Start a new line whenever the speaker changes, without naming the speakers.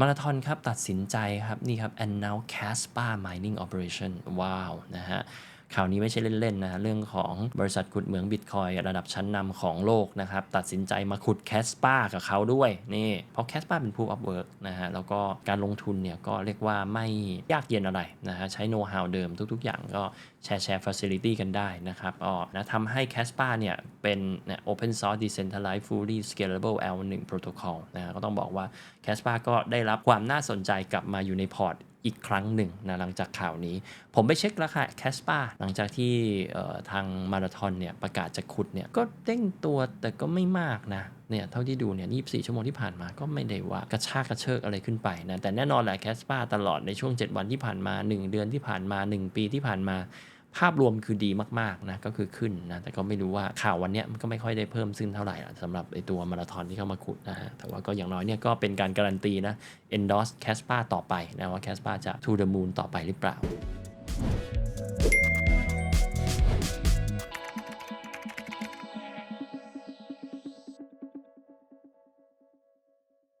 มาราธอนครับตัดสินใจครับ นี่ครับ and now Caspa mining operation ว้าว นะฮะ ข่าวนี้ไม่ใช่เล่นๆนะเรื่องของบริษัทขุดเหมืองบิตคอยระดับชั้นนำของโลกนะครับตัดสินใจมาขุดแคสปากับเขาด้วยนี่เพราะแคสปาเป็น proof of work นะฮะแล้วก็การลงทุนเนี่ยก็เรียกว่าไม่ยากเย็นอะไรนะฮะใช้โน้ตฮาวเดิมทุกๆ อย่างก็แชร์แชร์ facility กันได้นะครับอ๋อนะทำให้ Caspa เนี่ยเป็นเนี่ย open source decentralized fully scalable L1 protocol นะฮะก็ต้องบอกว่า Caspa ก็ได้รับความน่าสนใจกลับมาอยู่ในพอร์ต อีกครั้งหนึ่งนะหลังจากข่าวนี้ ผมไปเช็คราคาแคสปาหลังจากที่ทางมาราธอนเนี่ยประกาศจะขุดเนี่ยก็เด้งตัวแต่ก็ไม่มากนะเนี่ยเท่าที่ดูเนี่ย24 ชั่วโมงที่ผ่านมาก็ไม่ได้ว่ากระชากกระเชิกอะไรขึ้นไปนะแต่แน่นอนแหละแคสปาตลอดในช่วง 7 วันที่ผ่านมา 1 เดือนที่ผ่านมา 1 ปีที่ผ่านมา ภาพรวมคือดีมากๆนะก็คือขึ้นนะแต่ก็ไม่รู้ว่าข่าววันนี้มันก็ไม่ค่อยได้เพิ่มขึ้นเท่าไหร่สำหรับไอตัวมาราธอนที่เข้ามาขุดนะฮะแต่ว่าก็อย่างน้อยเนี่ยก็เป็นการการันตีนะ endorse Caspa ต่อไปนะว่า Caspa จะ to the moon ต่อไปหรือเปล่า